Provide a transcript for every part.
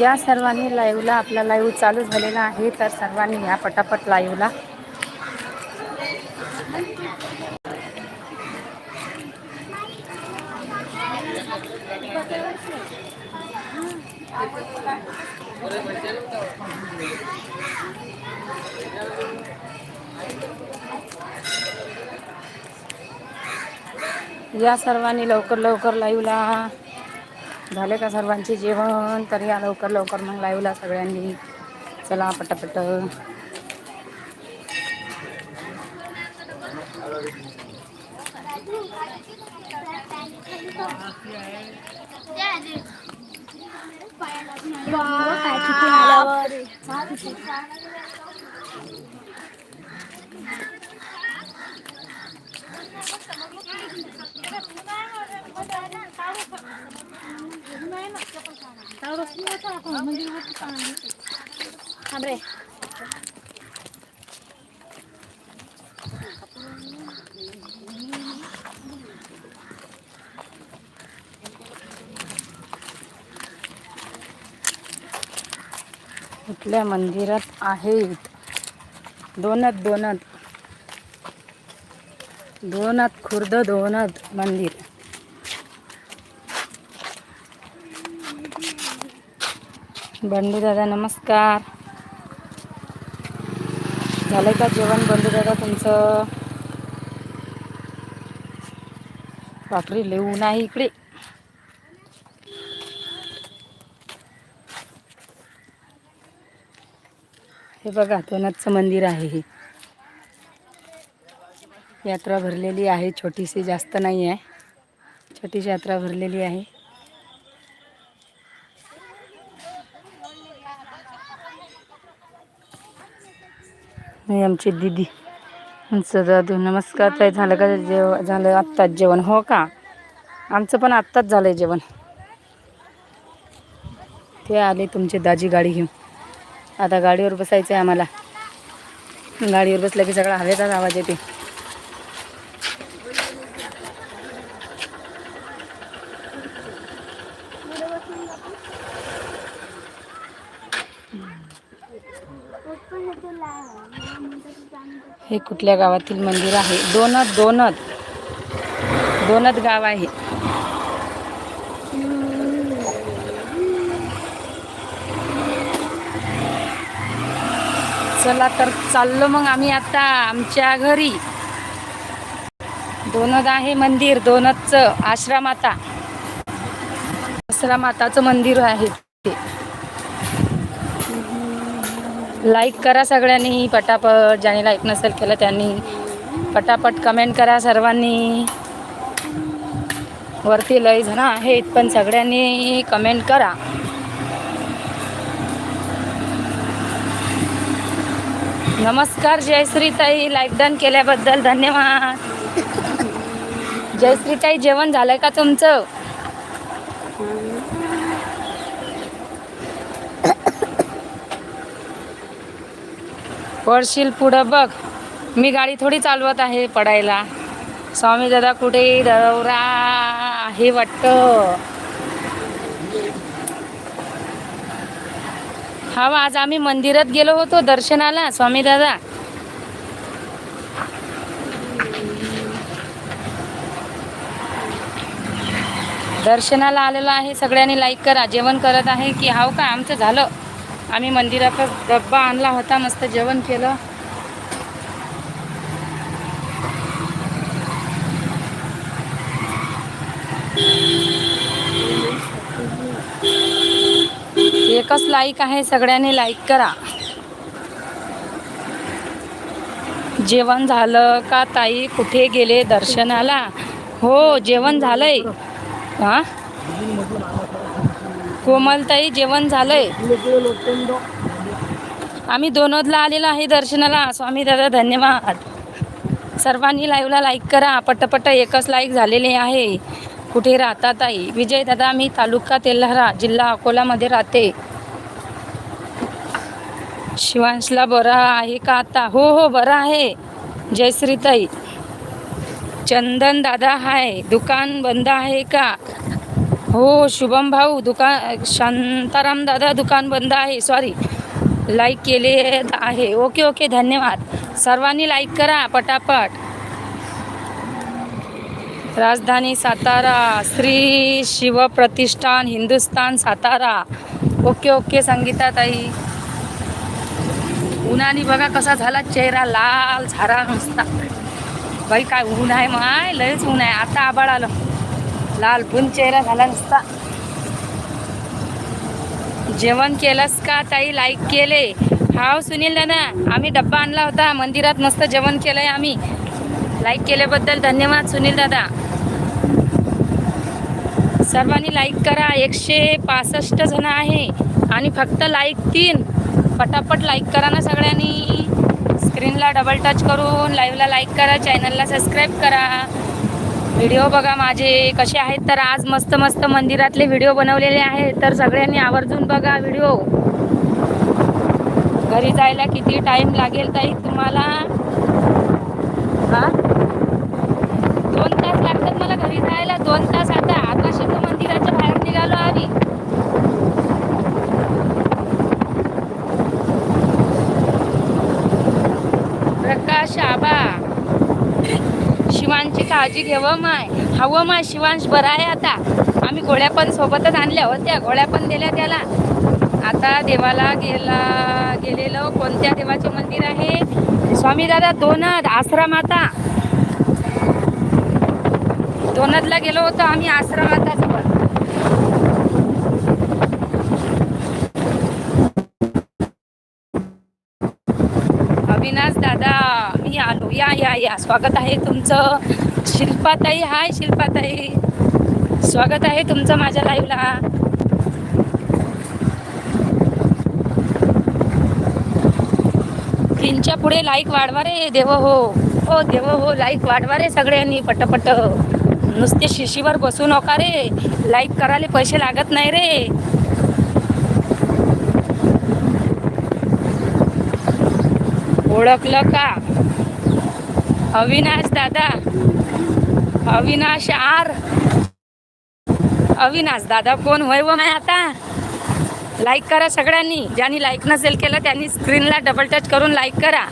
या सर्वांनी लाईव्हला आपला लाईव्ह चालू झालेला आहे तर सर्वांनी या पटापट लाईव्हला. या सर्वांनी लवकर लवकर लाईव्हला. झाले का सर्वांचे जेवण? तर या लवकर लवकर मग लाईव्हला सगळ्यांनी. चला पटापट. कुठल्या मंदिरात आहेत? दोनत दोनत. दोनत खुर्द दोनत मंदिर. बंडू दादा नमस्कार. झालं का जेवण बंडू दादा तुमचं? बापरे लिहू नाही इकडे. हे बघा तोनाथचं मंदिर आहे हे. यात्रा भरलेली आहे छोटीशी जास्त नाही आहे छोटीशी यात्रा भरलेली आहे. आमची दिदी. आमचं दादू नमस्कार ताई झालं का जेव झालं आत्ताच जेवण हो का? आमचं पण आत्ताच झालं आहे जेवण. ते आले तुमची दाजी गाडी घेऊन. आता गाडीवर बसायचं आहे आम्हाला. गाडीवर बसलं की सगळा हवेचाच आवाज येते हे कुठल्या गावातील मंदिर आहे? दोनत दोनत. दोनत गाव आहे. चला तर चाललो मग आम्ही आता आमच्या घरी. दोनद आहे मंदिर दोनदचं आश्रमाता. आश्रमाताचं मंदिर आहे. ते लाईक करा सगळ्यांनी पटापट ज्यांनी लाईक नसेल केलं त्यांनी. पटापट कमेंट करा सर्वांनी. वरती लय जण आहेत पण सगळ्यांनी कमेंट करा. नमस्कार जयश्रीताई लाईक डन केल्याबद्दल धन्यवाद. जयश्रीताई जेवण झालं का तुमचं? पडशील पुढं बघ. मी गाडी थोडी चालवत आहे पडायला. स्वामी दादा कुठे दौरा आहे वाटतं? हा आज आम्ही मंदिरात गेलो होतो दर्शनाला स्वामी दादा. दर्शनाला आलेलो आहे. सगळ्यांनी लाईक करा जेवण करत आहे की हाव का? आमचं झालं. आम्ही मंदिरातच डब्बा आणला होता मस्त जेवण केलं. एकच लाईक आहे सगळ्यांनी लाईक करा. जेवण झालं का ताई? कुठे गेले दर्शनाला? हो जेवण झालंय. हा? कोमलताई जेवण झालंय. आम्ही दोनोदला आलेलो आहे दर्शनाला. स्वामी दादा धन्यवाद. सर्वांनी लाईव्हला लाईक करा. पटपट एकच लाईक झालेले आहे. कुठे राहता ताई? विजय दादा मी तालुका तेल्हारा जिल्हा अकोलामध्ये राहते. शिवांशला बरं आहे का आता? हो हो बरं आहे. जयश्रीताई चंदन दादा हाय. दुकान बंद आहे का? हो शुभम भाऊ दुकान शांताराम दादा दुकान बंद आहे. सॉरी लाईक केले आहे. ओके ओके धन्यवाद. सर्वांनी लाईक करा पटापट. राजधानी सातारा श्री शिवप्रतिष्ठान हिंदुस्तान सातारा. ओके ओके संगीता ताई उन्हाने बघा कसा झाला चेहरा लाल झारा नुसता. बाई काय ऊन आहे माय लयच ऊन आहे. आता आबाळ आलं. लाल पण चेहरा झाला नुसता. जेवण केलंस का ताई? लाईक केले. हाव सुनील दादा आम्ही डब्बा आणला होता. मंदिरात मस्त जेवण केलंय आम्ही. लाईक केल्याबद्दल धन्यवाद सुनील दादा. सर्वांनी लाईक करा. एकशे पासष्ट जण आहे. आणि फक्त लाईक तीन. पटापट लाईक करा ना सगळ्यांनी. स्क्रीनला डबल टच करून लाईव्हला लाईक करा. चॅनलला सबस्क्राईब करा. व्हिडिओ बघा माझे कसे आहेत? तर आज मस्त मस्त मंदिरातले व्हिडिओ बनवलेले आहेत. तर सगळ्यांनी आवर्जून बघा व्हिडिओ. घरी जायला किती टाइम लागेल ताई तुम्हाला? हा? दोन तास लागतात मला घरी जायला. दोन तास आता आता शिव मंदिराच्या बाहेर निघालो आम्ही. प्रकाश आबा. शिवांची काळजी घ्यावं माय. हवं माय शिवांश बरा आहे आता. आम्ही गोळ्या पण सोबतच आणल्या होत्या. गोळ्या पण दिल्या त्याला. आता देवाला गेला गेलेलो. कोणत्या देवाचे मंदिर आहे? स्वामी दादा दोनद आश्रम आता. दोनदला गेलो होतो आम्ही आश्रम आता जवळ. अविनाश दादा. आम्ही आलो. या या या. स्वागत आहे तुमचं. शिल्पाताई हाय शिल्पाताई. स्वागत आहे तुमचं माझ्या लाईव्हला तीनच्या पुढे लाईक वाढवा रे देव हो. हो देव हो लाईक वाढवा रे सगळ्यांनी पटपट. नुसते शिशीवर बसू नका रे. लाईक करायला पैसे लागत नाही रे. ओळखलं का? अविनाश दादा. अविनाश आर. अविनाश दादा कोण होय व माय आता? लाईक करा सगळ्यांनी. ज्यांनी लाईक नसेल केलं त्यांनी स्क्रीनला डबल टच करून लाईक करा.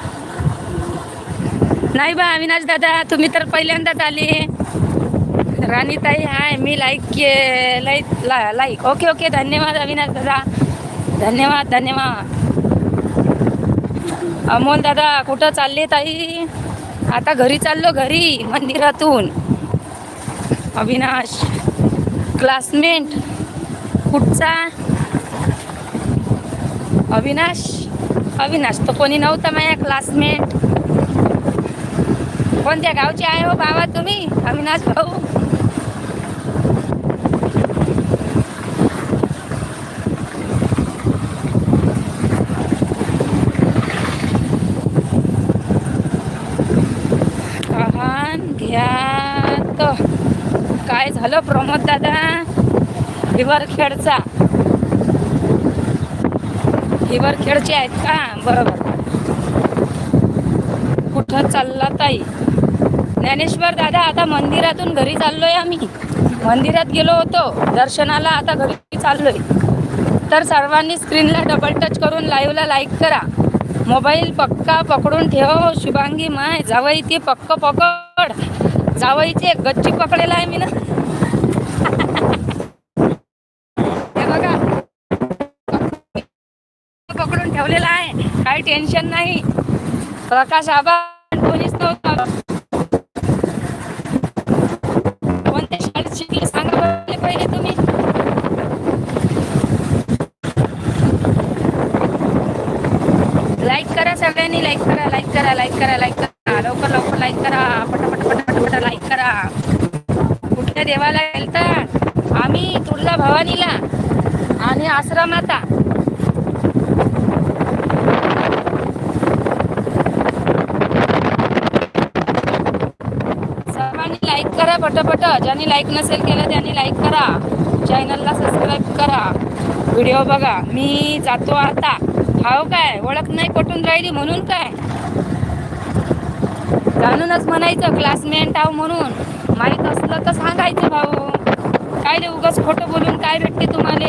नाही बा अविनाश दादा तुम्ही तर पहिल्यांदाच आले. राणीताई हाय मी लाईक के लाईक ला लाईक ओके ओके धन्यवाद अविनाश दादा. धन्यवाद धन्यवाद. अमोल दादा कुठं चालले ताई? आता घरी चाललो घरी मंदिरातून. अविनाश क्लासमेट कुठचा अविनाश अविनाश तो कोणी नव्हता माझ्या क्लासमेट कोणत्या गावचे आहे हो बाबा तुम्ही? अविनाश भाऊ कहाण घ्या तो हॅलो प्रमोद दादा. हिवरखेडचा हिवरखेडचे आहेत का? बरोबर. कुठं चालला ताई? ज्ञानेश्वर दादा आता मंदिरातून घरी चाललोय आम्ही. मंदिरात गेलो होतो. दर्शनाला आता घरी चाललोय. तर सर्वांनी स्क्रीनला डबल टच करून लाईव्हला लाईक करा. मोबाईल पक्का पकडून ठेव हो, शुभांगी माय. जावई इथे पक्क पकड. जावईचे गच्ची पकडेला आहे मी ना. पकडून ठेवलेला आहे. काही टेन्शन नाही. प्रकाश आबा कोणीच नव्हतं कोणत्या शाळेत शिकले सांगा पहिले तुम्ही. लाईक करा सगळ्यांनी लाईक करा लाईक करा लाईक करा लाईक करा. लवकर लवकर लाईक करा. पटापट पटापट पटा लाईक करा. देवाला गेलता. आम्ही तुळजा भवानीला आणि आश्रमाता. सर्वांनी लाईक करा पटापट. ज्यांनी लाईक नसेल केलं त्यांनी लाईक करा. चॅनलला सबस्क्राईब करा. व्हिडिओ बघा. मी जातो आता. हाव काय? ओळख नाही पटून राहिली म्हणून काय? जाणूनच म्हणायचं. क्लासमेट आहो म्हणून. माहीत असलं तर सांगायचं भाऊ. काय रे उगाच खोटं बोलून काय भेटते तुम्हाला?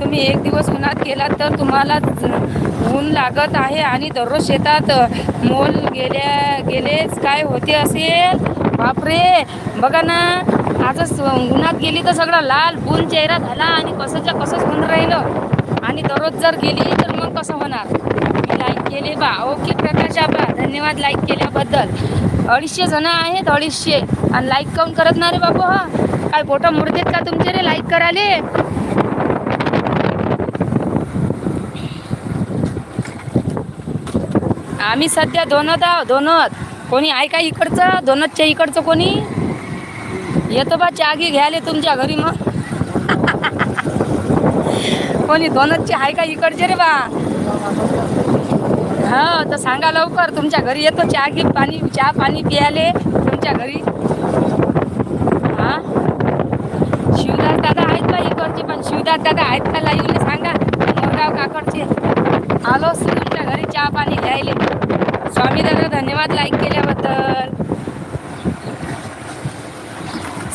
तुम्ही एक दिवस उन्हात गेलात तर तुम्हाला ऊन लागत आहे आणि दररोज शेतात मोल गेल्या गेलेच काय होते असेल? बापरे! बघा ना आजच उन्हात गेली तर सगळा लाल बुन चेहरा झाला आणि कसंच्या कसंच होऊन राहिलं. आणि दररोज जर गेली तर मग कसं होणार? मी लाईक केले बा. ओके प्रकाश आबा. धन्यवाद लाईक केल्याबद्दल. अडीचशे जण आहेत अडीचशे. आणि लाईक काऊन करत नाही रे बाबू हा? काय बोटं मुडतेत का तुमचे रे लाईक कराले आम्ही सध्या दोनत आहो दोनत. कोणी आहे का इकडचं? दोनतच्या इकडचं कोणी? येतो बा चागी घ्यायले तुमच्या घरी मग. कोणी दोनतचे आहे का इकडचे रे बा? हा तर सांगा लवकर. तुमच्या घरी येतो चहा घे पाणी चहा पाणी प्यायले. तुमच्या घरी. हा? शिवदास दादा आहेत का इकडचे? पण शिवदास दादा आहेत का लाईव्हले सांगा. मोरगाव काकडचे. आलो तुमच्या घरी चहा पाणी घ्यायले. स्वामी दादा धन्यवाद लाईक केल्याबद्दल.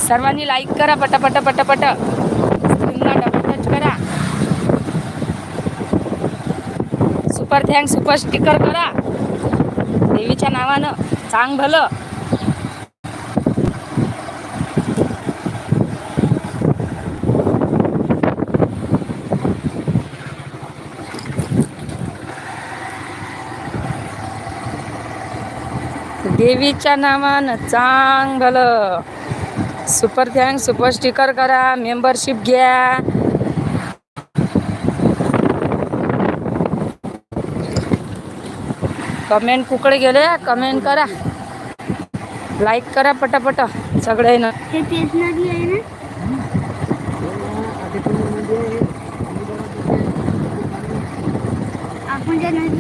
सर्वांनी लाईक करा पटापट पटापट स्क्रीनला डबल टच करा सुपर थँक्स सुपर स्टिकर करा. देवीच्या नावानं चांग भलं. देवीच्या नावानं चांग भलं. सुपर थँक्स सुपर स्टिकर करा मेंबरशिप घ्या. कमेंट कुकडे गेले कमेंट करा. लाईक करा पटापट सगळे ना?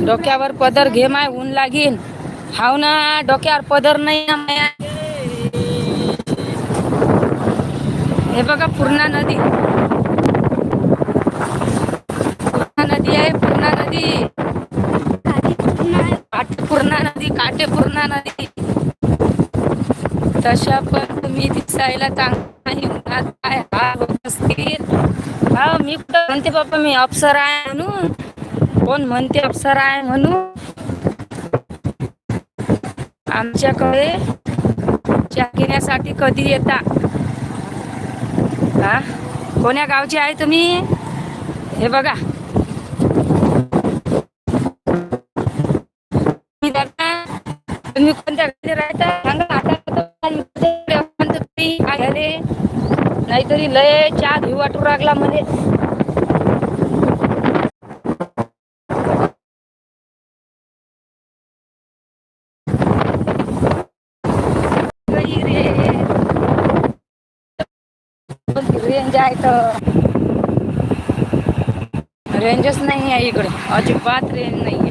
डोक्यावर पदर घे माय ऊन लागीन. हाव ना डोक्यावर पदर नाही ना माया. हे बघा पूर्णा नदी पूर्णा नदी आहे पूर्णा नदी काटे पूर्णा नदी काटे पूर्णा नदी तशा पण तुम्ही दिसायला चांगला नाही काय असतील हा मी कुठं म्हणते बाबा मी अप्सर आहे म्हणून. कोण म्हणते अप्सर आहे म्हणून? आमच्याकडे चहा घेण्यासाठी कधी येता? हा? कोण्या गावचे आहे तुम्ही? हे बघा. तुम्ही तुम्ही कोणत्या गावी राहता? सांगा आता. तुम्ही झाले नाहीतरी लय चहा घेऊ वाटू लागला मध्ये रेंज आहे तर. रेंजच नाही आहे इकडे. अजिबात रेंज नाही